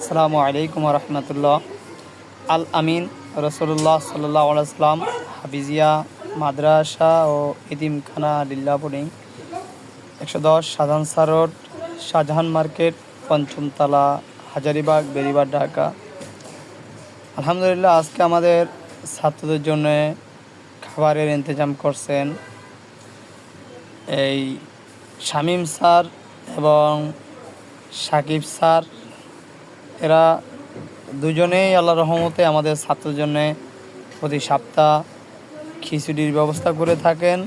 আসসালামু আলাইকুম রহমতুল্লাহ। আল আমিন রসুল্লাহ সাল্লাহ আলাইসলাম হাফিজিয়া, মাদ্রাসা ও ইদিমখানা লিল্লা বোর্ডিং একশো দশ শাহজাহানসা রোড, শাহজাহান মার্কেট, পঞ্চমতলা, হাজারিবাগ বেরিবাগ ঢাকা। আলহামদুলিল্লাহ, আজকে আমাদের ছাত্রদের জন্য খাবারের ইন্তজাম করছেন এই শামীম স্যার এবং সাকিব স্যার। এরা দুজনেই আল্লাহ রহমতে আমাদের ছাত্রের জন্য প্রতি সপ্তাহ খিচুড়ির ব্যবস্থা করে থাকেন।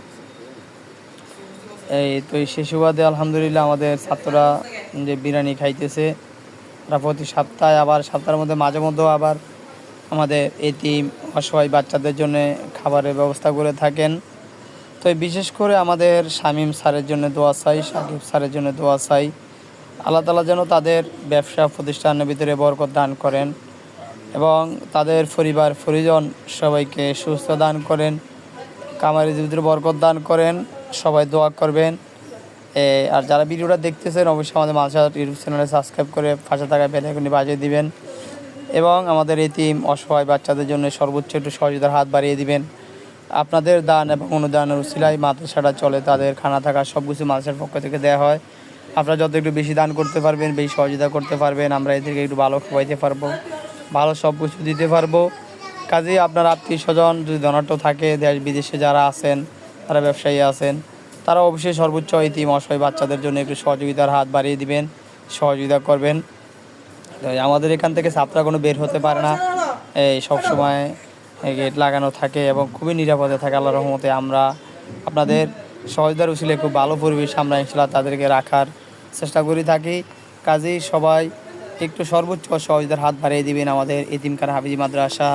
এই তো এই শিশুবাদে আলহামদুলিল্লাহ আমাদের ছাত্ররা যে বিরিয়ানি খাইতেছে, তারা প্রতি সপ্তাহে আবার, সপ্তাহের মধ্যে মাঝে মধ্যেও আবার আমাদের এতিম, অসহায় বাচ্চাদের জন্য খাবারের ব্যবস্থা করে থাকেন। তো বিশেষ করে আমাদের শামীম স্যারের জন্য দোয়া চাই, সাকিব স্যারের জন্য দোয়া চাই। আল্লাহ তালা যেন তাদের ব্যবসা প্রতিষ্ঠানের ভিতরে বরকত দান করেন এবং তাদের পরিবার, পরিজন সবাইকে সুস্থ দান করেন কামারি ভিতরে বরকত দান করেন, সবাই দোয়া করবেন। আর যারা ভিডিওটা দেখতেছেন, অবশ্যই আমাদের মাঝে ইউটিউব চ্যানেলে সাবস্ক্রাইব করে পাশে থাকা বেলাইকনি বাজিয়ে দিবেন এবং আমাদের এই টিম অসহায় বাচ্চাদের জন্য সর্বোচ্চ একটু সহযোগিতার হাত বাড়িয়ে দিবেন। আপনাদের দান এবং অনুদানের উসিলায় মাদ্রাসাটা চলে, তাদের খানা থাকা সব কিছু মাদ্রাসার পক্ষ থেকে দেওয়া হয়। আপনারা যত একটু বেশি দান করতে পারবেন, বেশি সহযোগিতা করতে পারবেন, আমরা এদেরকে একটু ভালো খাওয়াইতে পারব, ভালো সব কিছু দিতে পারব। কাজেই আপনার আত্মীয় স্বজন যদি ধনাঢ্য থাকে, দেশ বিদেশে যারা আছেন, তারা ব্যবসায়ী আছেন, তারা অবশ্যই সর্বোচ্চ এই টিম অসহায় বাচ্চাদের জন্য একটু সহযোগিতার হাত বাড়িয়ে দিবেন, সহযোগিতা করবেন। আমাদের এখান থেকে ছাত্ররা কোনো বের হতে পারে না। এই সব সময় গেট লাগানো থাকে এবং খুবই নিরাপদে থাকে আল্লাহ রহমতে আমরা আপনাদের সহজদার উচিলে খুব ভালো পরিবেশ আমরা ইনশাল্লাহ তাদেরকে রাখার চেষ্টা করে থাকি। কাজেই সবাই একটু সর্বোচ্চ সহজদার হাত বাড়িয়ে দিবেন আমাদের এদিনকার হাফিজি মাদ্রাসা